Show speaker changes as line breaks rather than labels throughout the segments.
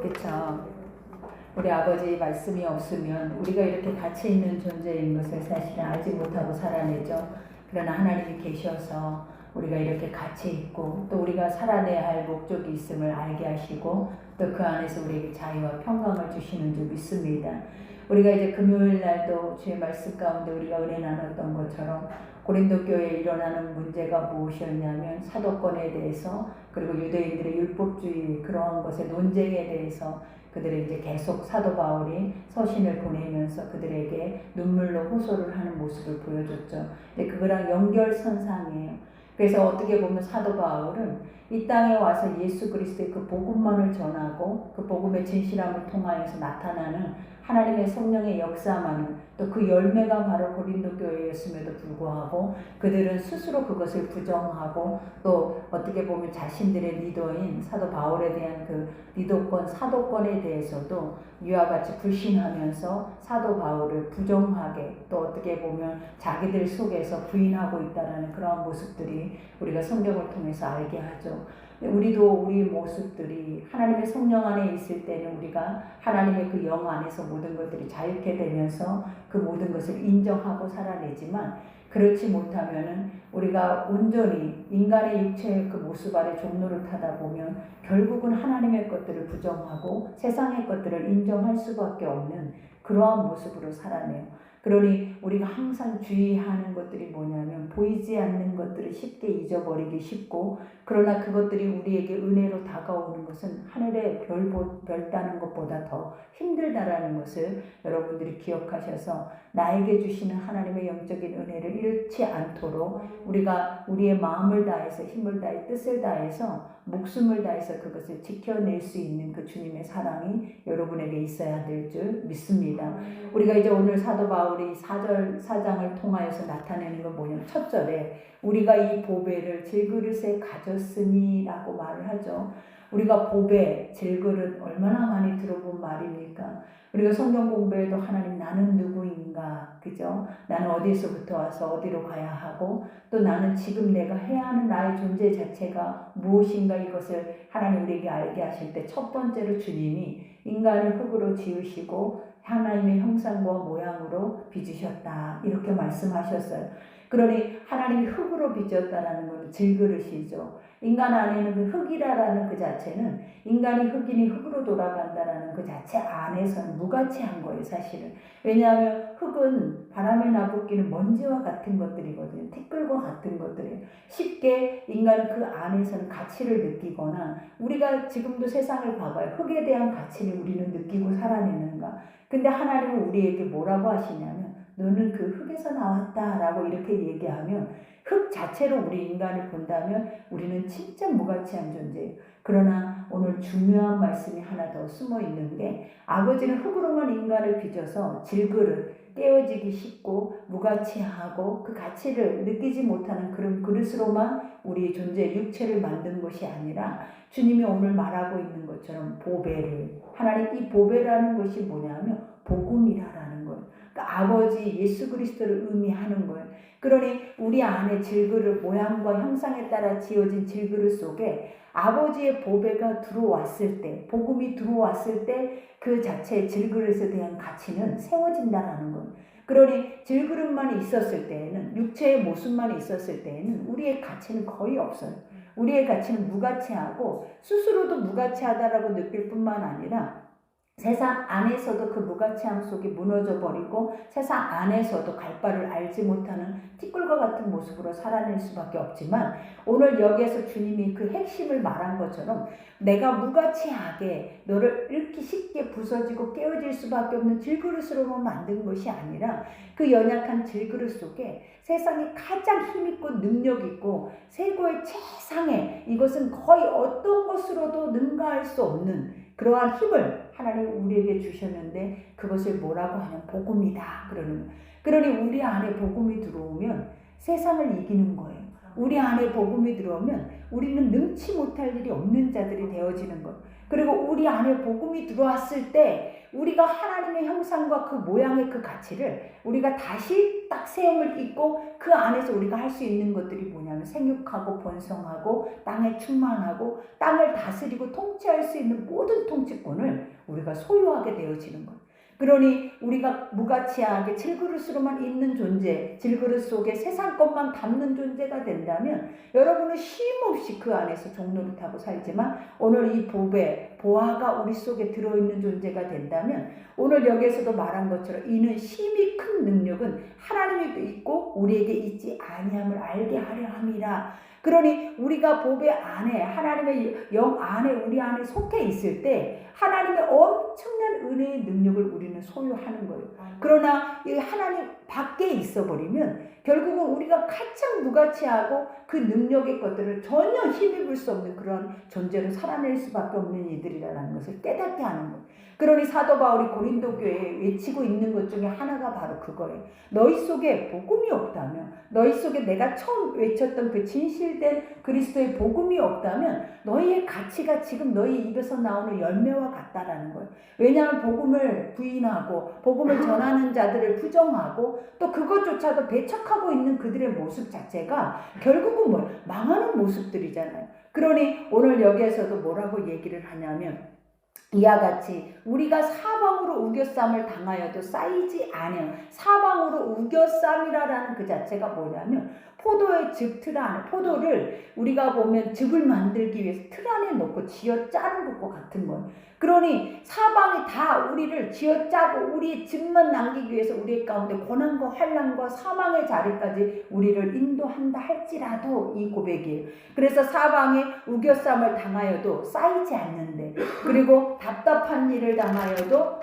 그쵸? 우리 아버지 말씀이 없으면 우리가 이렇게 가치 있는 존재인 것을 사실은 알지 못하고 살아내죠. 그러나 하나님이 계셔서 우리가 이렇게 가치 있고 또 우리가 살아내야 할 목적이 있음을 알게 하시고 또 그 안에서 우리에게 자유와 평강을 주시는 줄 믿습니다. 우리가 이제 금요일 날도 주의 말씀 가운데 우리가 은혜 나눴던 것처럼 고린도 교회에 일어나는 문제가 무엇이었냐면 사도권에 대해서 그리고 유대인들의 율법주의 그러한 것의 논쟁에 대해서 그들이 이제 계속 사도 바울이 서신을 보내면서 그들에게 눈물로 호소를 하는 모습을 보여줬죠. 근데 그거랑 연결선상이에요. 그래서 어떻게 보면 사도 바울은 이 땅에 와서 예수 그리스도의 그 복음만을 전하고 그 복음의 진실함을 통하여서 나타나는 하나님의 성령의 역사만은 또그 열매가 바로 고린도 교회였음에도 불구하고 그들은 스스로 그것을 부정하고 또 어떻게 보면 자신들의 리더인 사도 바울에 대한 그 리더권 사도권에 대해서도 이와 같이 불신하면서 사도 바울을 부정하게 또 어떻게 보면 자기들 속에서 부인하고 있다라는 그러한 모습들이 우리가 성경을 통해서 알게 하죠. 우리도 우리 모습들이 하나님의 성령 안에 있을 때는 우리가 하나님의 그 영 안에서 모든 것들이 자유케 되면서 그 모든 것을 인정하고 살아내지만 그렇지 못하면은 우리가 온전히 인간의 육체의 그 모습 아래 종로를 타다 보면 결국은 하나님의 것들을 부정하고 세상의 것들을 인정할 수밖에 없는 그러한 모습으로 살아내요. 그러니 우리가 항상 주의하는 것들이 뭐냐면 보이지 않는 것들을 쉽게 잊어버리기 쉽고 그러나 그것들이 우리에게 은혜로 다가오는 것은 하늘의 별, 보- 별 따는 것보다 더 힘들다라는 것을 여러분들이 기억하셔서 나에게 주시는 하나님의 영적인 은혜를 잃지 않도록 우리가 우리의 마음을 다해서 힘을 다해 뜻을 다해서 목숨을 다해서 그것을 지켜낼 수 있는 그 주님의 사랑이 여러분에게 있어야 될 줄 믿습니다. 우리가 이제 오늘 사도 바울 이 4절 4장을 통하여서 나타내는 건 뭐냐면 첫 절에 우리가 이 보배를 질그릇에 가졌으니라고 말을 하죠. 우리가 보배, 질그릇 얼마나 많이 들어본 말입니까? 우리가 성경 공부에도 하나님 나는 누구인가, 그죠? 나는 어디서부터 와서 어디로 가야 하고 또 나는 지금 내가 해야 하는 나의 존재 자체가 무엇인가 이것을 하나님 우리에게 알게 하실 때 첫 번째로 주님이 인간을 흙으로 지으시고 하나님의 형상과 모양으로 빚으셨다. 이렇게 말씀하셨어요. 그러니 하나님이 흙으로 빚었다라는 것은 질그릇이죠. 인간 안에는 그 흙이라라는 그 자체는 인간이 흙이니 흙으로 돌아간다라는 그 자체 안에서는 무가치한 거예요, 사실은. 왜냐하면 흙은 바람에 나붙기는 먼지와 같은 것들이거든요. 티끌과 같은 것들이에요. 쉽게 인간은 그 안에서는 가치를 느끼거나 우리가 지금도 세상을 봐봐요. 흙에 대한 가치를 우리는 느끼고 살아내는가. 근데 하나님은 우리에게 뭐라고 하시냐면 너는 그 흙에서 나왔다라고 이렇게 얘기하면 흙 자체로 우리 인간을 본다면 우리는 진짜 무가치한 존재예요. 그러나 오늘 중요한 말씀이 하나 더 숨어 있는 게 아버지는 흙으로만 인간을 빚어서 질그릇 깨어지기 쉽고 무가치하고 그 가치를 느끼지 못하는 그런 그릇으로만 우리 존재 육체를 만든 것이 아니라 주님이 오늘 말하고 있는 것처럼 보배를 하나님 이 보배라는 것이 뭐냐면 복 아버지 예수 그리스도를 의미하는 거예요. 그러니 우리 안에 질그릇 모양과 형상에 따라 지어진 질그릇 속에 아버지의 보배가 들어왔을 때, 복음이 들어왔을 때 그 자체의 질그릇에 대한 가치는 세워진다라는 거예요. 그러니 질그릇만 있었을 때에는 육체의 모습만 있었을 때에는 우리의 가치는 거의 없어요. 우리의 가치는 무가치하고 스스로도 무가치하다라고 느낄 뿐만 아니라 세상 안에서도 그 무가치함 속에 무너져 버리고 세상 안에서도 갈 바를 알지 못하는 티끌과 같은 모습으로 살아낼 수밖에 없지만 오늘 여기에서 주님이 그 핵심을 말한 것처럼 내가 무가치하게 너를 이렇게 쉽게 부서지고 깨어질 수밖에 없는 질그릇으로만 만든 것이 아니라 그 연약한 질그릇 속에 세상에 가장 힘있고 능력있고 세고의 최상의 이것은 거의 어떤 것으로도 능가할 수 없는 그러한 힘을 하나님 우리에게 주셨는데 그것을 뭐라고 하냐 복음이다 그러는 거예요. 그러니 우리 안에 복음이 들어오면 세상을 이기는 거예요. 우리 안에 복음이 들어오면 우리는 능치 못할 일이 없는 자들이 되어지는 것. 그리고 우리 안에 복음이 들어왔을 때 우리가 하나님의 형상과 그 모양의 그 가치를 우리가 다시 딱 세움을 입고 그 안에서 우리가 할 수 있는 것들이 뭐냐면 생육하고 번성하고 땅에 충만하고 땅을 다스리고 통치할 수 있는 모든 통치권을 우리가 소유하게 되어지는 거예요. 그러니 우리가 무가치하게 질그릇으로만 있는 존재, 질그릇 속에 세상 것만 담는 존재가 된다면 여러분은 쉼없이 그 안에서 종로를 타고 살지만 오늘 이 보배, 보화가 우리 속에 들어있는 존재가 된다면 오늘 여기에서도 말한 것처럼 이는 힘이 큰 능력은 하나님에게 있고 우리에게 있지 아니함을 알게 하려 함이라. 그러니 우리가 보배 안에 하나님의 영 안에 우리 안에 속해 있을 때 하나님의 엄청난 은혜의 능력을 우리는 소유하는 거예요. 그러나 이 하나님 밖에 있어 버리면 결국은 우리가 가장 무가치하고 그 능력의 것들을 전혀 힘입을 수 없는 그런 존재로 살아낼 수밖에 없는 이들이라는 것을 깨닫게 하는 거예요. 그러니 사도 바울이 고린도 교회에 외치고 있는 것 중에 하나가 바로 그거예요. 너희 속에 복음이 없다면, 너희 속에 내가 처음 외쳤던 그 진실된 그리스도의 복음이 없다면 너희의 가치가 지금 너희 입에서 나오는 열매와 같다라는 거예요. 왜냐하면 복음을 부인하고 복음을 전하는 자들을 부정하고 또 그것조차도 배척하고 있는 그들의 모습 자체가 결국은 뭘 망하는 모습들이잖아요. 그러니 오늘 여기에서도 뭐라고 얘기를 하냐면 이와 같이 우리가 사방으로 우겨쌈을 당하여도 쌓이지 않은 사방으로 우겨쌈이라는 그 자체가 뭐냐면 포도의 즙 틀 안에 포도를 우리가 보면 즙을 만들기 위해서 틀 안에 넣고 쥐어 짜는 것과 같은 거예요. 그러니 사방이 다 우리를 쥐어 짜고 우리의 즙만 남기기 위해서 우리 가운데 고난과 환란과 사망의 자리까지 우리를 인도한다 할지라도 이 고백이에요. 그래서 사방에 우겨쌈을 당하여도 쌓이지 않는데 그리고 답답한 일을 당하여도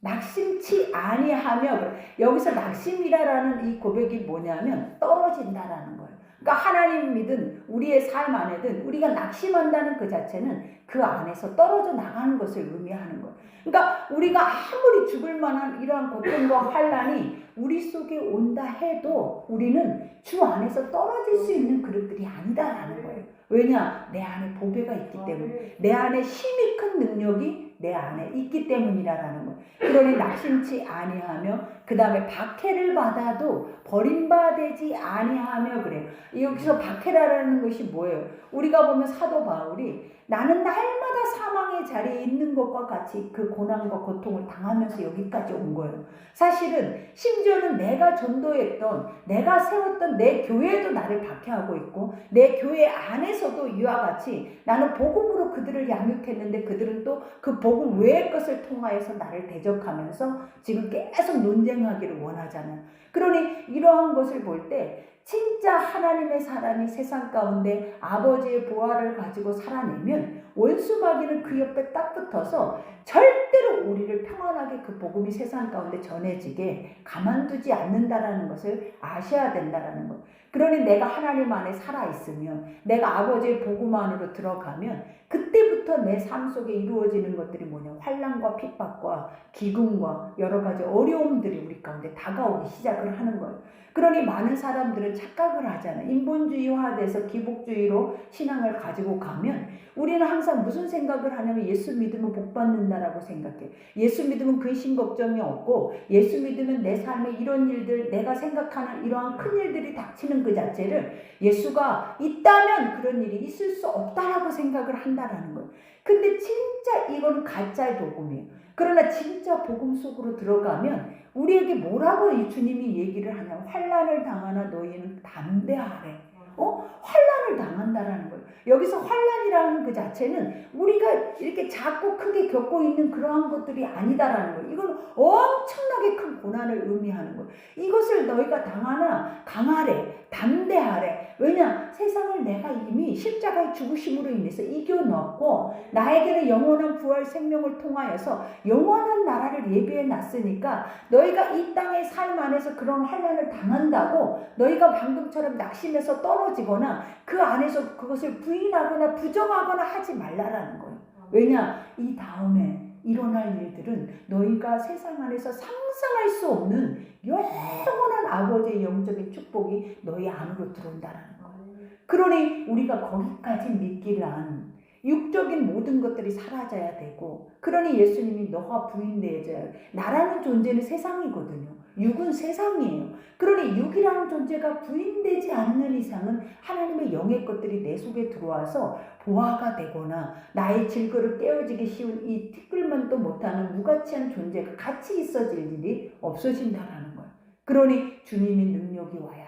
낙심치 아니하며 여기서 낙심이라라는 이 고백이 뭐냐면 떨어진다라는 거예요. 그러니까 하나님 믿은 우리의 삶 안에든 우리가 낙심한다는 그 자체는 그 안에서 떨어져 나가는 것을 의미하는 거예요. 그러니까 우리가 아무리 죽을 만한 이러한 고통과 환란이 우리 속에 온다 해도 우리는 주 안에서 떨어질 수 있는 그릇들이 아니다라는 거예요. 왜냐? 내 안에 보배가 있기 때문에. 내 안에 힘이 큰 능력이 내 안에 있기 때문이라라는 거예요. 그러니 낙심치 아니하며 그 다음에 박해를 받아도 버림받지 아니하며 그래요. 여기서 박해라는 것이 뭐예요? 우리가 보면 사도 바울이 나는 날마다 사망의 자리에 있는 것과 같이 그 고난과 고통을 당하면서 여기까지 온 거예요. 사실은 심지어는 내가 전도했던 내가 세웠던 내 교회도 나를 박해하고 있고 내 교회 안에서도 이와 같이 나는 복음으로 그들을 양육했는데 그들은 또 그 복음 외의 것을 통하여서 나를 대적하면서 지금 계속 논쟁하기를 원하잖아요. 그러니 이러한 것을 볼 때 진짜 하나님의 사람이 세상 가운데 아버지의 보화를 가지고 살아내면 원수 마귀는 그 옆에 딱 붙어서 절대로 우리를 평안하게 그 복음이 세상 가운데 전해지게 가만두지 않는다라는 것을 아셔야 된다라는 것. 그러니 내가 하나님 안에 살아 있으면 내가 아버지의 복음 안으로 들어가면 그때부터 내 삶 속에 이루어지는 것들이 뭐냐 환란과 핍박과 기근과 여러 가지 어려움들이 우리 가운데 다가오기 시작을 하는 거예요. 그러니 많은 사람들은 착각을 하잖아요. 인본주의화돼서 기복주의로 신앙을 가지고 가면 우리는 항상 무슨 생각을 하냐면 예수 믿으면 복 받는다라고 생각해. 예수 믿으면 근심 걱정이 없고 예수 믿으면 내 삶에 이런 일들 내가 생각하는 이러한 큰 일들이 닥치는 그 자체를 예수가 있다면 그런 일이 있을 수 없다라고 생각을 한다 라는 거예요. 근데 진짜 이건 가짜의 복음이에요. 그러나 진짜 복음 속으로 들어가면 우리에게 뭐라고 이 주님이 얘기를 하냐면 환란을 당하나 너희는 담대하래. 어? 환란을 당한다라는 거예요. 여기서 환란이라는 그 자체는 우리가 이렇게 작고 크게 겪고 있는 그러한 것들이 아니다라는 거예요. 이건 엄청나게 큰 고난을 의미하는 거예요. 이것을 너희가 당하나 강하래, 담대하래. 왜냐? 세상을 내가 이미 십자가의 죽으심으로 인해서 이겨놓고 나에게는 영원한 부활 생명을 통하여서 영원한 나라를 예비해 놨으니까 너희가 이 땅의 삶 안에서 그런 환란을 당한다고 너희가 방금처럼 낙심해서 떨어지거나 그 안에서 그것을 부인하거나 부정하거나 하지 말라라는 거예요. 왜냐? 이 다음에 일어날 일들은 너희가 세상 안에서 상상할 수 없는 영원한 아버지의 영적인 축복이 너희 안으로 들어온다라는 거예요. 그러니 우리가 거기까지 믿기란 육적인 모든 것들이 사라져야 되고 그러니 예수님이 너가 부인되어져야 해. 나라는 존재는 세상이거든요. 육은 세상이에요. 그러니 육이라는 존재가 부인되지 않는 이상은 하나님의 영의 것들이 내 속에 들어와서 보화가 되거나 나의 질거를 깨어지기 쉬운 이 티끌만도 못하는 무가치한 존재가 같이 있어질 일이 없어진다라는 거예요. 그러니 주님의 능력이 와야.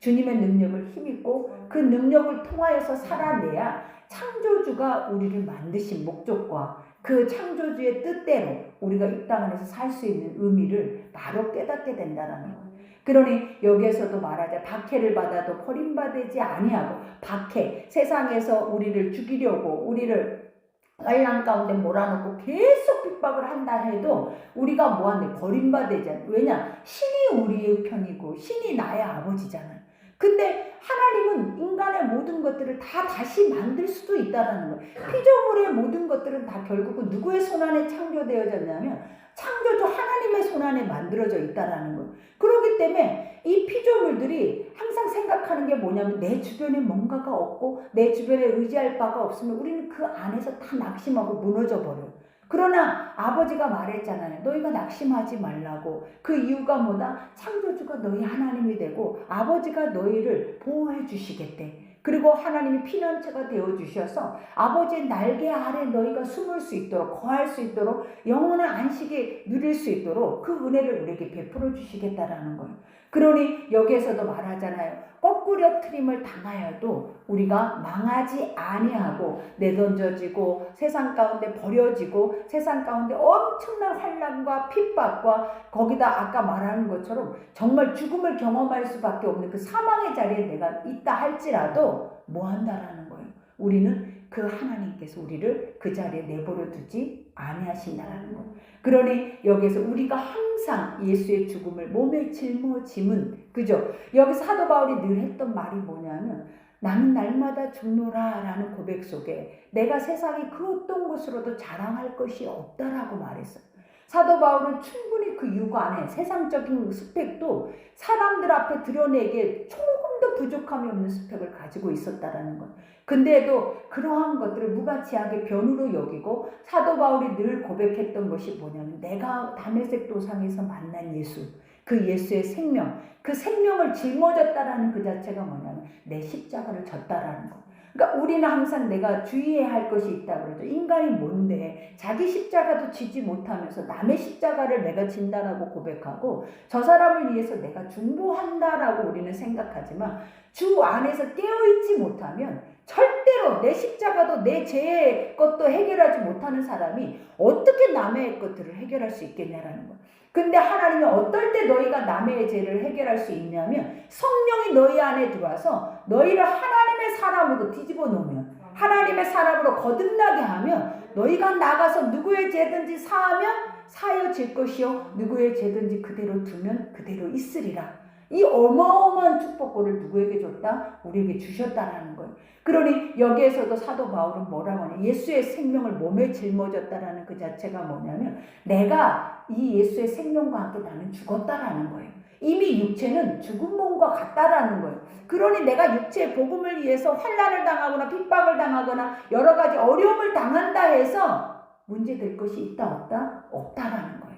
주님의 능력을 힘입고 그 능력을 통하여서 살아내야 창조주가 우리를 만드신 목적과 그 창조주의 뜻대로 우리가 이 땅 안에서 살 수 있는 의미를 바로 깨닫게 된다는 거예요. 그러니 여기에서도 말하자 박해를 받아도 버림받지 아니하고 박해 세상에서 우리를 죽이려고 우리를 환란 가운데 몰아넣고 계속 핍박을 한다 해도 우리가 뭐하네 버림받지 않 왜냐 신이 우리의 편이고 신이 나의 아버지잖아요. 근데 하나님은 인간의 모든 것들을 다 다시 만들 수도 있다라는 거예요. 피조물의 모든 것들은 다 결국은 누구의 손 안에 창조되어졌냐면 창조주 하나님의 손 안에 만들어져 있다라는 거예요. 그렇기 때문에 이 피조물들이 항상 생각하는 게 뭐냐면 내 주변에 뭔가가 없고 내 주변에 의지할 바가 없으면 우리는 그 안에서 다 낙심하고 무너져 버려요. 그러나 아버지가 말했잖아요. 너희가 낙심하지 말라고. 그 이유가 뭐다? 창조주가 너희 하나님이 되고 아버지가 너희를 보호해 주시겠대. 그리고 하나님이 피난처가 되어 주셔서 아버지의 날개 아래 너희가 숨을 수 있도록 거할 수 있도록 영원한 안식이 누릴 수 있도록 그 은혜를 우리에게 베풀어 주시겠다라는 거예요. 그러니 여기에서도 말하잖아요. 거꾸려 트림을 당하여도 우리가 망하지 아니하고 내던져지고 세상 가운데 버려지고 세상 가운데 엄청난 환란과 핍박과 거기다 아까 말하는 것처럼 정말 죽음을 경험할 수밖에 없는 그 사망의 자리에 내가 있다 할지라도 뭐 한다라는 거예요. 우리는 그 하나님께서 우리를 그 자리에 내버려 두지 아니하신다라는 거예요. 그러니 여기서 우리가 항상 예수의 죽음을 몸에 짊어짐은 그죠? 여기서 사도 바울이 늘 했던 말이 뭐냐면 나는 날마다 죽노라라는 고백 속에 내가 세상에 그 어떤 것으로도 자랑할 것이 없다라고 말했어요. 사도 바울은 충분히 그육 안에 세상적인 스펙도 사람들 앞에 드러내기에 조금도 부족함이 없는 스펙을 가지고 있었다라는 것. 근데도 그러한 것들을 무가치하게 변으로 여기고 사도 바울이 늘 고백했던 것이 뭐냐면 내가 담에색 도상에서 만난 예수, 그 예수의 생명, 그 생명을 짊어졌다라는 그 자체가 뭐냐면 내 십자가를 졌다라는 것. 그러니까 우리는 항상 내가 주의해야 할 것이 있다 그러죠. 인간이 뭔데 자기 십자가도 지지 못하면서 남의 십자가를 내가 진다라고 고백하고 저 사람을 위해서 내가 중보한다라고 우리는 생각하지만 주 안에서 깨어있지 못하면 절대로 내 십자가도 내 죄의 것도 해결하지 못하는 사람이 어떻게 남의 것들을 해결할 수 있겠냐라는 거예요. 근데 하나님이 어떨 때 너희가 남의 죄를 해결할 수 있냐면 성령이 너희 안에 들어와서 너희를 하나님의 사람으로 뒤집어 놓으면 하나님의 사람으로 거듭나게 하면 너희가 나가서 누구의 죄든지 사하면 사여질 것이요 누구의 죄든지 그대로 두면 그대로 있으리라. 이 어마어마한 축복권을 누구에게 줬다? 우리에게 주셨다라는 거예요. 그러니 여기에서도 사도 바울은 뭐라고 하냐? 예수의 생명을 몸에 짊어졌다라는 그 자체가 뭐냐면 내가 이 예수의 생명과 함께 나는 죽었다라는 거예요. 이미 육체는 죽은 몸과 같다라는 거예요. 그러니 내가 육체의 복음을 위해서 환란을 당하거나 핍박을 당하거나 여러 가지 어려움을 당한다 해서 문제될 것이 있다 없다 없다라는 거예요.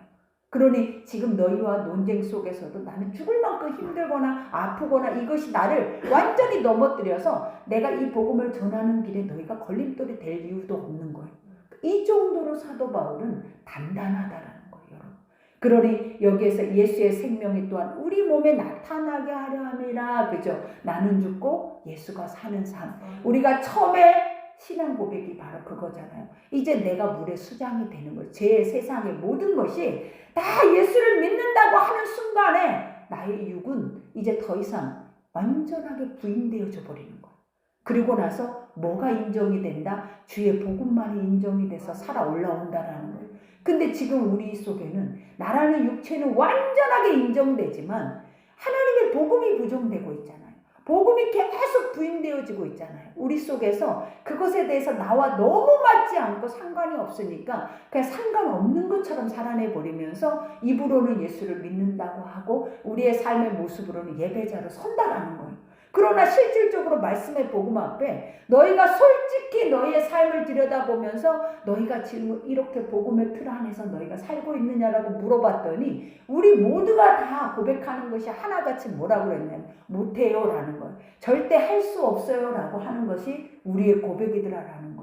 그러니 지금 너희와 논쟁 속에서도 나는 죽을 만큼 힘들거나 아프거나 이것이 나를 완전히 넘어뜨려서 내가 이 복음을 전하는 길에 너희가 걸림돌이 될 이유도 없는 거예요. 이 정도로 사도 바울은 단단하다라는. 그러니 여기에서 예수의 생명이 또한 우리 몸에 나타나게 하려 함이라 그죠? 나는 죽고 예수가 사는 삶. 우리가 처음에 신앙 고백이 바로 그거잖아요. 이제 내가 물의 수장이 되는 거예요. 제 세상의 모든 것이 다 예수를 믿는다고 하는 순간에 나의 육은 이제 더 이상 완전하게 부인되어져 버리는 거예요. 그리고 나서 뭐가 인정이 된다? 주의 복음만이 인정이 돼서 살아 올라온다라는 거예요. 근데 지금 우리 속에는 나라는 육체는 완전하게 인정되지만 하나님의 복음이 부정되고 있잖아요. 복음이 계속 부인되어지고 있잖아요. 우리 속에서 그것에 대해서 나와 너무 맞지 않고 상관이 없으니까 그냥 상관없는 것처럼 살아내 버리면서 입으로는 예수를 믿는다고 하고 우리의 삶의 모습으로는 예배자로 선다라는 거예요. 그러나 실질적으로 말씀의 복음 앞에 너희가 솔직히 너희의 삶을 들여다보면서 너희가 지금 이렇게 복음의 틀 안에서 너희가 살고 있느냐라고 물어봤더니 우리 모두가 다 고백하는 것이 하나같이 뭐라고 그랬냐면 못해요라는 거예요. 절대 할 수 없어요라고 하는 것이 우리의 고백이더라라는.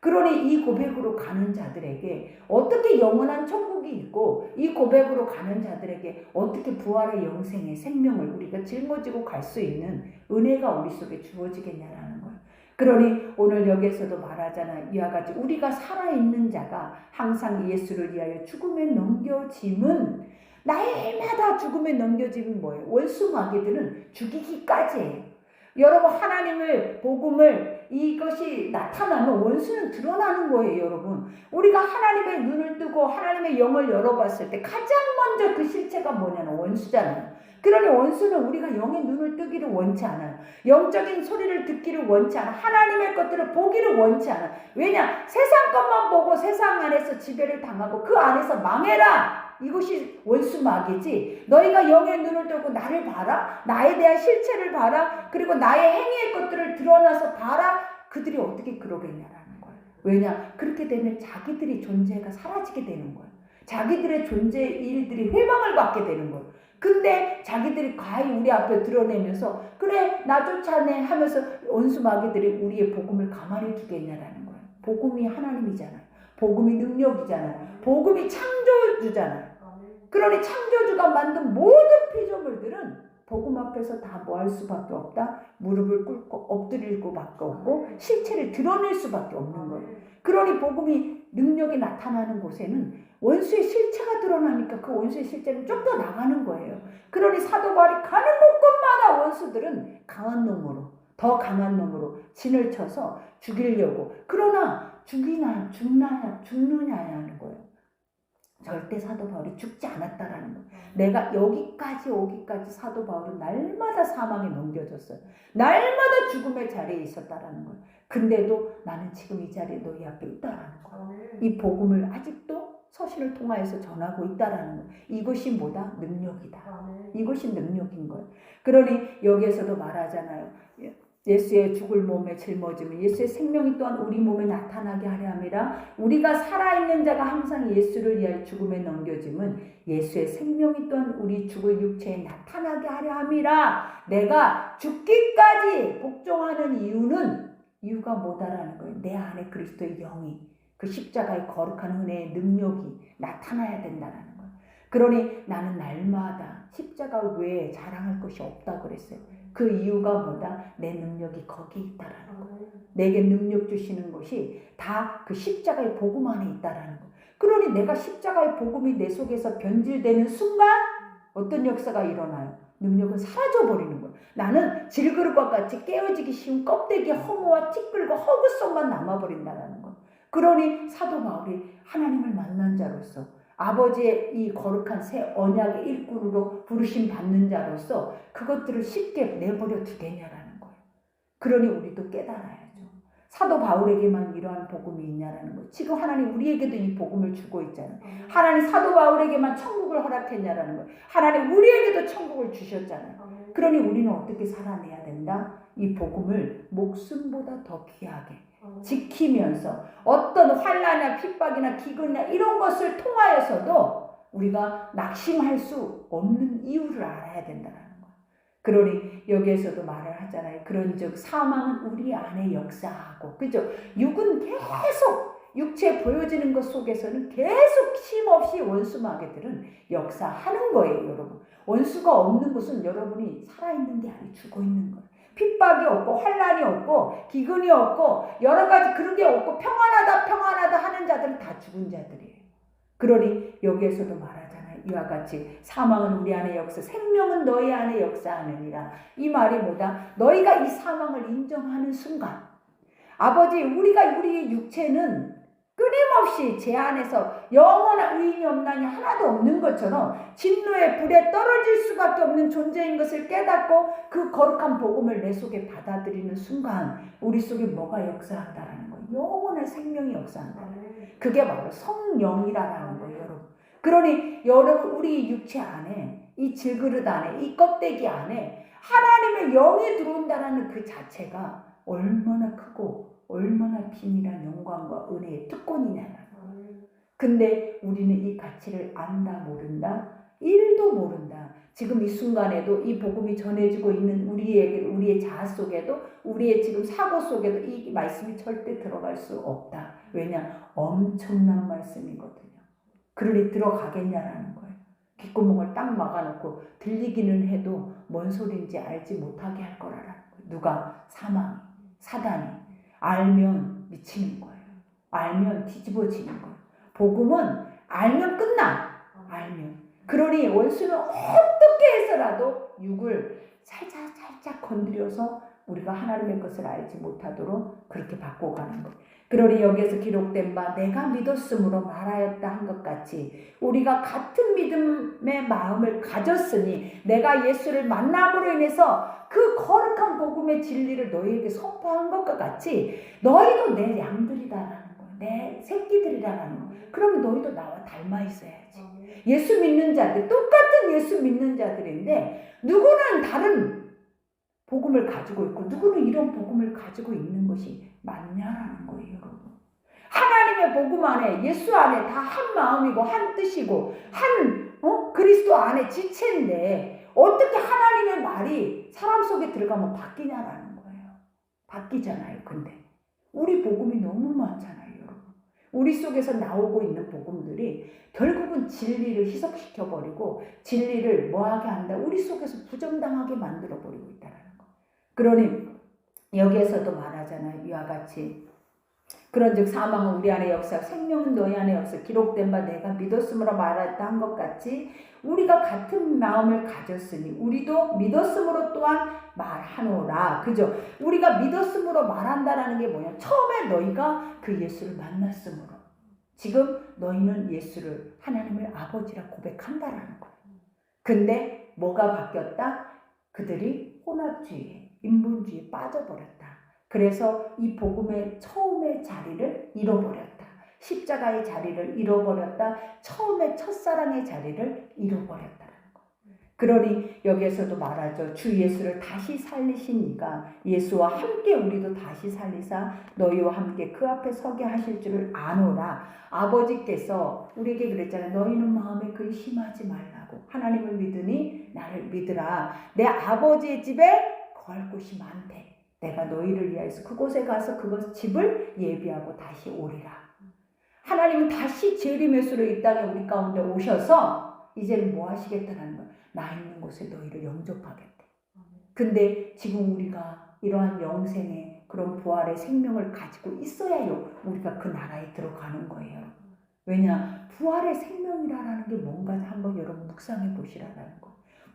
그러니 이 고백으로 가는 자들에게 어떻게 영원한 천국이 있고 이 고백으로 가는 자들에게 어떻게 부활의 영생의 생명을 우리가 짊어지고 갈 수 있는 은혜가 우리 속에 주어지겠냐라는 거예요. 그러니 오늘 여기에서도 말하잖아요. 이와 같이 우리가 살아있는 자가 항상 예수를 위하여 죽음에 넘겨짐은 날마다 죽음에 넘겨짐은 뭐예요? 원수 마귀들은 죽이기까지예요. 여러분 하나님을 복음을 이것이 나타나면 원수는 드러나는 거예요, 여러분. 우리가 하나님의 눈을 뜨고 하나님의 영을 열어봤을 때 가장 먼저 그 실체가 뭐냐면 원수잖아요. 그러니 원수는 우리가 영의 눈을 뜨기를 원치 않아요. 영적인 소리를 듣기를 원치 않아. 하나님의 것들을 보기를 원치 않아. 왜냐? 세상 것만 보고 세상 안에서 지배를 당하고 그 안에서 망해라. 이것이 원수 마귀지. 너희가 영의 눈을 뜨고 나를 봐라. 나에 대한 실체를 봐라. 그리고 나의 행위의 것들을 드러나서 봐라. 그들이 어떻게 그러겠냐라는 거예요. 왜냐? 그렇게 되면 자기들이 존재가 사라지게 되는 거예요. 자기들의 존재 일들이 회방을 받게 되는 거예요. 근데 자기들이 과히 우리 앞에 드러내면서 그래 나 쫓아내 하면서 원수 마귀들이 우리의 복음을 가만히 두겠냐라는 거예요. 복음이 하나님이잖아요. 복음이 능력이잖아요. 복음이 창조주잖아요. 그러니 창조주가 만든 모든 피조물들은 복음 앞에서 다 뭐 할 수밖에 없다. 무릎을 꿇고 엎드릴 수밖에 없고 실체를 드러낼 수밖에 없는 거예요. 그러니 복음이 능력이 나타나는 곳에는 원수의 실체가 드러나니까 그 원수의 실체는 좀 더 나가는 거예요. 그러니 사도 바울이 가는 곳곳마다 원수들은 강한 놈으로 더 강한 놈으로 진을 쳐서 죽이려고 그러나 죽이나 죽나야 죽느냐야 하는 거예요. 절대 사도 바울이 죽지 않았다라는 거예요. 내가 여기까지 오기까지 사도 바울은 날마다 사망에 넘겨졌어요. 날마다 죽음의 자리에 있었다라는 거예요. 근데도 나는 지금 이 자리에 너희 앞에 있다라는 거예요. 이 복음을 아직도 서신을 통하여서 전하고 있다라는 거예요. 이것이 뭐다? 능력이다. 이것이 능력인 거예요. 그러니 여기에서도 말하잖아요. 예수의 죽을 몸에 짊어지면 예수의 생명이 또한 우리 몸에 나타나게 하려 함이라 우리가 살아있는 자가 항상 예수를 위하여 죽음에 넘겨짐은 예수의 생명이 또한 우리 죽을 육체에 나타나게 하려 함이라 내가 죽기까지 복종하는 이유는 이유가 뭐다라는 거예요. 내 안에 그리스도의 영이 그 십자가의 거룩한 은혜의 능력이 나타나야 된다라는 거예요. 그러니 나는 날마다 십자가 외에 자랑할 것이 없다 그랬어요. 그 이유가 뭐다? 내 능력이 거기 있다라는 거예요. 내게 능력 주시는 것이 다 그 십자가의 복음 안에 있다라는 거예요. 그러니 내가 십자가의 복음이 내 속에서 변질되는 순간 어떤 역사가 일어나요? 능력은 사라져 버리는 거예요. 나는 질그릇과 같이 깨어지기 쉬운 껍데기 허무와 티끌과 허구성만 남아 버린다라는 거예요. 그러니 사도 바울이 하나님을 만난 자로서 아버지의 이 거룩한 새 언약의 일꾼으로 부르심 받는 자로서 그것들을 쉽게 내버려 두겠냐라는 거예요. 그러니 우리도 깨달아야죠. 사도 바울에게만 이러한 복음이 있냐라는 거예요. 지금 하나님 우리에게도 이 복음을 주고 있잖아요. 하나님 사도 바울에게만 천국을 허락했냐라는 거예요. 하나님 우리에게도 천국을 주셨잖아요. 그러니 우리는 어떻게 살아내야 된다? 이 복음을 목숨보다 더 귀하게 지키면서 어떤 환란이나 핍박이나 기근이나 이런 것을 통하여서도 우리가 낙심할 수 없는 이유를 알아야 된다는 거예요. 그러니 여기에서도 말을 하잖아요. 그런즉 사망은 우리 안에 역사하고 그죠? 육은 계속 육체 보여지는 것 속에서는 계속 쉼없이 원수 마귀들은 역사하는 거예요, 여러분. 원수가 없는 곳은 여러분이 살아있는 게 아니고 죽어 있는 거예요. 핍박이 없고 환란이 없고 기근이 없고 여러 가지 그런 게 없고 평안하다 평안하다 하는 자들은 다 죽은 자들이에요. 그러니 여기에서도 말하잖아요. 이와 같이 사망은 우리 안에 역사, 생명은 너희 안에 역사하느니라. 이 말이 뭐다? 너희가 이 사망을 인정하는 순간 아버지 우리가 우리의 육체는 끊임없이 제 안에서 영원한 의인이 없나니 하나도 없는 것처럼 진노의 불에 떨어질 수밖에 없는 존재인 것을 깨닫고 그 거룩한 복음을 내 속에 받아들이는 순간 우리 속에 뭐가 역사한다라는 거예요. 영원한 생명이 역사한다. 그게 바로 성령이라는 거예요, 여러분. 그러니 여러분 우리 육체 안에 이 질그릇 안에 이 껍데기 안에 하나님의 영이 들어온다라는 그 자체가 얼마나 크고 얼마나 비밀한 영광과 은혜의 특권이냐는 근데 우리는 이 가치를 안다 모른다? 일도 모른다. 지금 이 순간에도 이 복음이 전해지고 있는 우리에게 우리의 자아 속에도 우리의 지금 사고 속에도 이 말씀이 절대 들어갈 수 없다. 왜냐? 엄청난 말씀이거든요. 그러니 들어가겠냐라는 거예요. 귓구멍을 딱 막아놓고 들리기는 해도 뭔 소리인지 알지 못하게 할 거라는 거예요. 누가? 사망 사단이 알면 미치는 거예요 알면 뒤집어지는 거예요 복음은 알면 끝나. 알면. 그러니 원수는 어떻게 해서라도 육을 살짝 살짝 건드려서 우리가 하나님의 것을 알지 못하도록 그렇게 바꿔가는 것. 그러니 여기에서 기록된 바 내가 믿었으므로 말하였다 한 것 같이 우리가 같은 믿음의 마음을 가졌으니 내가 예수를 만남으로 인해서 그 거룩한 복음의 진리를 너희에게 선포한 것과 같이 너희도 내 양들이다라는 거야. 내 새끼들이라는 거. 그러면 너희도 나와 닮아 있어야지. 예수 믿는 자들, 똑같은 예수 믿는 자들인데, 누구는 다른 복음을 가지고 있고, 누구는 이런 복음을 가지고 있는 것이 맞냐라는 거예요, 여러분. 하나님의 복음 안에, 예수 안에 다 한 마음이고, 한 뜻이고, 한, 어? 그리스도 안에 지체인데, 어떻게 하나님의 말이 사람 속에 들어가면 바뀌냐라는 거예요. 바뀌잖아요, 근데. 우리 복음이 너무 많잖아요. 우리 속에서 나오고 있는 복음들이 결국은 진리를 희석시켜 버리고 진리를 뭐하게 한다. 우리 속에서 부정당하게 만들어 버리고 있다는 거. 그러니 여기에서도 말하잖아요. 이와 같이 그런즉 사망은 우리 안에 역사, 생명은 너희 안에 역사 기록된 바 내가 믿었으므로 말했다 한 것 같이 우리가 같은 마음을 가졌으니 우리도 믿었으므로 또한 말하노라. 그죠? 우리가 믿었으므로 말한다라는 게 뭐냐? 처음에 너희가 그 예수를 만났으므로 지금 너희는 예수를 하나님을 아버지라 고백한다라는 거예요. 근데 뭐가 바뀌었다? 그들이 혼합주의에 인본주의에 빠져버렸다. 그래서 이 복음의 처음의 자리를 잃어버렸다. 십자가의 자리를 잃어버렸다. 처음에 첫사랑의 자리를 잃어버렸다는 거. 그러니 여기에서도 말하죠. 주 예수를 다시 살리신 이가 예수와 함께 우리도 다시 살리사 너희와 함께 그 앞에 서게 하실 줄을 아노라. 아버지께서 우리에게 그랬잖아요. 너희는 마음에 근심하지 말라고. 하나님을 믿으니 나를 믿으라. 내 아버지의 집에 거할 곳이 많대. 내가 너희를 위하여서 그곳에 가서 그곳 집을 예비하고 다시 오리라. 하나님은 다시 재림의 수로 이 땅에 우리 가운데 오셔서 이제는 뭐 하시겠다는 거야. 나 있는 곳에 너희를 영접하겠대. 근데 지금 우리가 이러한 영생의 그런 부활의 생명을 가지고 있어야요. 우리가 그 나라에 들어가는 거예요. 왜냐? 부활의 생명이라는 게 뭔가 한번 여러분 묵상해 보시라는 거.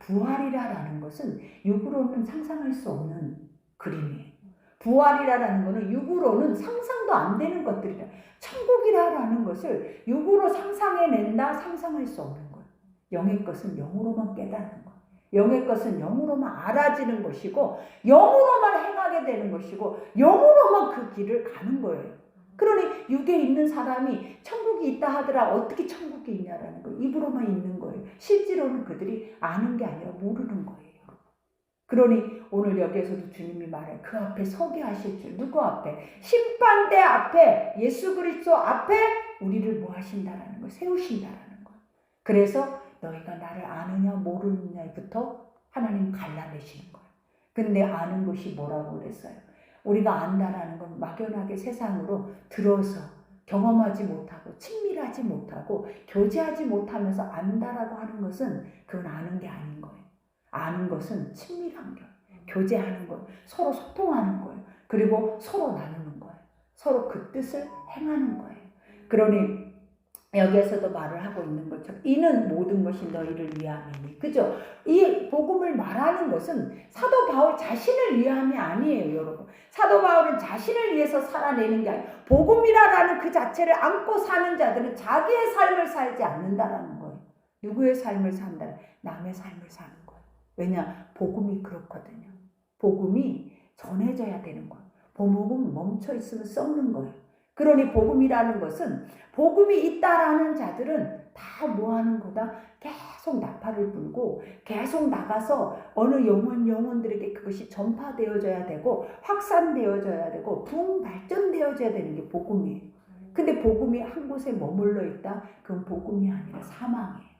부활이라는 것은 육으로는 상상할 수 없는 그림이에요. 부활이라는 것은 육으로는 상상도 안 되는 것들이다. 천국이라는 것을 육으로 상상해낸다, 상상할 수 없는 거예요. 영의 것은 영으로만 깨닫는 거예요. 영의 것은 영으로만 알아지는 것이고, 영으로만 행하게 되는 것이고, 영으로만 그 길을 가는 거예요. 그러니 육에 있는 사람이 천국이 있다 하더라 어떻게 천국이 있냐라는 거예요. 입으로만 있는 거예요. 실제로는 그들이 아는 게 아니라 모르는 거예요. 그러니 오늘 여기에서도 주님이 말해 그 앞에 서게 하실 줄 누구 앞에 심판대 앞에 예수 그리스도 앞에 우리를 뭐 하신다라는 거 세우신다라는 거. 그래서 너희가 나를 아느냐 모르느냐부터 하나님 갈라내시는 거예요. 근데 아는 것이 뭐라고 그랬어요? 우리가 안다라는 건 막연하게 세상으로 들어서 경험하지 못하고 친밀하지 못하고 교제하지 못하면서 안다라고 하는 것은 그건 아는 게 아닌 거예요. 아는 것은 친밀한 거, 교제하는 거, 서로 소통하는 거예요. 그리고 서로 나누는 거예요. 서로 그 뜻을 행하는 거예요. 그러니 여기에서도 말을 하고 있는 것처럼 이는 모든 것이 너희를 위함이니 그죠? 이 복음을 말하는 것은 사도 바울 자신을 위함이 아니에요, 여러분. 사도 바울은 자신을 위해서 살아내는 게 아니에요. 복음이라는 그 자체를 안고 사는 자들은 자기의 삶을 살지 않는다라는 거예요. 누구의 삶을 산다? 남의 삶을 사는 왜냐? 복음이 그렇거든요. 복음이 전해져야 되는 거예요. 복음은 멈춰 있으면 썩는 거예요. 그러니 복음이라는 것은 복음이 있다라는 자들은 다 뭐 하는 거다? 계속 나팔을 불고 계속 나가서 어느 영혼 영혼들에게 그것이 전파되어져야 되고 확산되어져야 되고 부흥 발전되어져야 되는 게 복음이에요. 근데 복음이 한 곳에 머물러 있다? 그건 복음이 아니라 사망이에요.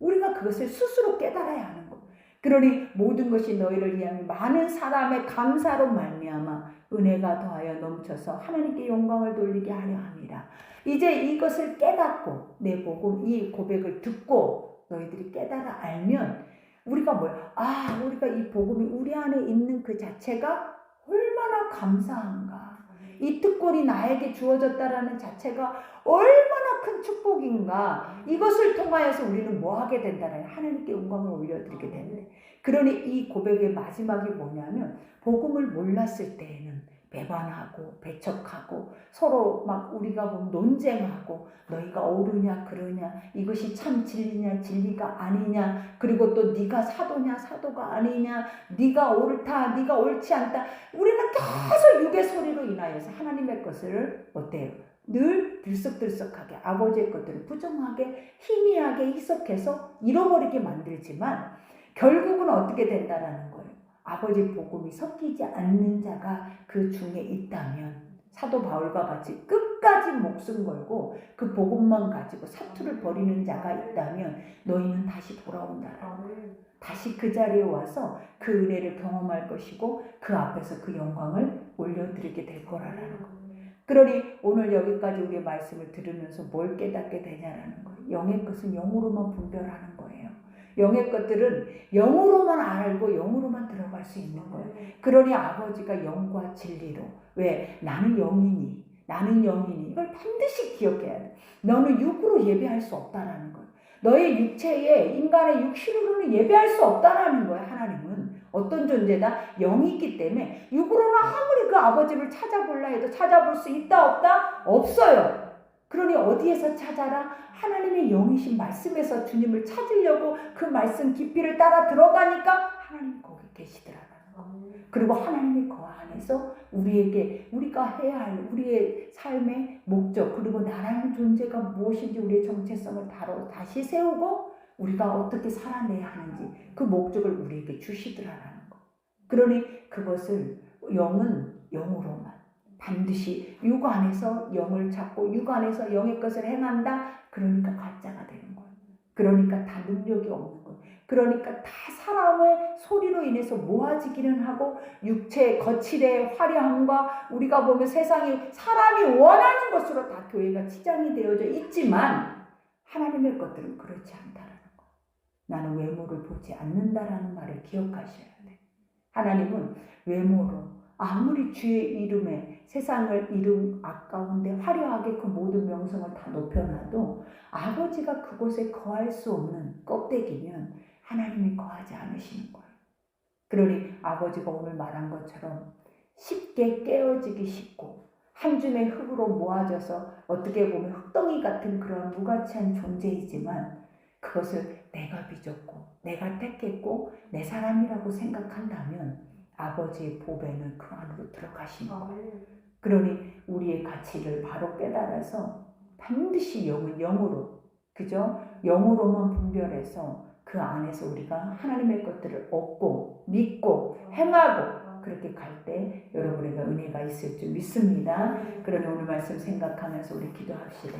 우리가 그것을 스스로 깨달아야 하는 거. 그러니 모든 것이 너희를 위하여 많은 사람의 감사로 말미암아 은혜가 더하여 넘쳐서 하나님께 영광을 돌리게 하려 합니다. 이제 이것을 깨닫고 내 복음 이 고백을 듣고 너희들이 깨달아 알면 우리가 뭐야? 아, 우리가 이 복음이 우리 안에 있는 그 자체가 얼마나 감사한가. 이 특권이 나에게 주어졌다라는 자체가 얼마나 큰 축복인가. 이것을 통하여서 우리는 뭐 하게 된다는 하나님께 영광을 올려드리게 되는데. 그러니 이 고백의 마지막이 뭐냐면 복음을 몰랐을 때에는 배반하고 배척하고 서로 막 우리가 보면 논쟁하고 너희가 옳으냐 그러냐 이것이 참 진리냐 진리가 아니냐 그리고 또 네가 사도냐 사도가 아니냐 네가 옳다 네가 옳지 않다 우리는 계속 육의 소리로 인하여서 하나님의 것을 어때요? 늘 들썩들썩하게 아버지의 것들을 부정하게 희미하게 희석해서 잃어버리게 만들지만 결국은 어떻게 된다라는 거예요. 아버지 복음이 섞이지 않는 자가 그 중에 있다면 사도 바울과 같이 끝까지 목숨 걸고 그 복음만 가지고 사투를 벌이는 자가 있다면 너희는 다시 돌아온다. 다시 그 자리에 와서 그 은혜를 경험할 것이고 그 앞에서 그 영광을 올려드리게 될 거라는 거. 그러니 오늘 여기까지 우리의 말씀을 들으면서 뭘 깨닫게 되냐라는 거예요. 영의 것은 영으로만 분별하는. 영의 것들은 영으로만 알고 영으로만 들어갈 수 있는 거예요. 그러니 아버지가 영과 진리로 왜 나는 영이니 나는 영이니 이걸 반드시 기억해야 돼. 너는 육으로 예배할 수 없다라는 거예요. 너의 육체에 인간의 육신으로는 예배할 수 없다라는 거예요. 하나님은 어떤 존재다 영이기 때문에 육으로는 아무리 그 아버지를 찾아볼라 해도 찾아볼 수 있다 없다 없어요. 그러니 어디에서 찾아라? 하나님의 영이신 말씀에서 주님을 찾으려고 그 말씀 깊이를 따라 들어가니까 하나님 거기 계시더라고요. 그리고 하나님의 그 안에서 우리에게 우리가 해야 할 우리의 삶의 목적 그리고 나라는 존재가 무엇인지 우리의 정체성을 다뤄 다시 세우고 우리가 어떻게 살아내야 하는지 그 목적을 우리에게 주시더라는 거. 그러니 그것을 영은 영으로만 반드시 육 안에서 영을 찾고 육 안에서 영의 것을 행한다. 그러니까 가짜가 되는 거예요. 그러니까 다 능력이 없는 거예요. 그러니까 다 사람의 소리로 인해서 모아지기는 하고 육체의 거칠의 화려함과 우리가 보면 세상이 사람이 원하는 것으로 다 교회가 치장이 되어져 있지만 하나님의 것들은 그렇지 않다라는 거. 나는 외모를 보지 않는다라는 말을 기억하셔야 돼. 하나님은 외모로 아무리 주의 이름에 세상을 이름 아까운데 화려하게 그 모든 명성을 다 높여놔도 아버지가 그곳에 거할 수 없는 껍데기면 하나님이 거하지 않으시는 거예요. 그러니 아버지가 오늘 말한 것처럼 쉽게 깨어지기 쉽고 한 줌의 흙으로 모아져서 어떻게 보면 흙덩이 같은 그런 무가치한 존재이지만 그것을 내가 빚었고 내가 택했고 내 사람이라고 생각한다면 아버지의 보배는 그 안으로 들어가시는 거예요. 그러니 우리의 가치를 바로 깨달아서 반드시 영은 영으로 그죠? 영으로만 분별해서 그 안에서 우리가 하나님의 것들을 얻고 믿고 행하고 그렇게 갈 때 여러분에게 은혜가 있을 줄 믿습니다. 그러니 오늘 말씀 생각하면서 우리 기도합시다.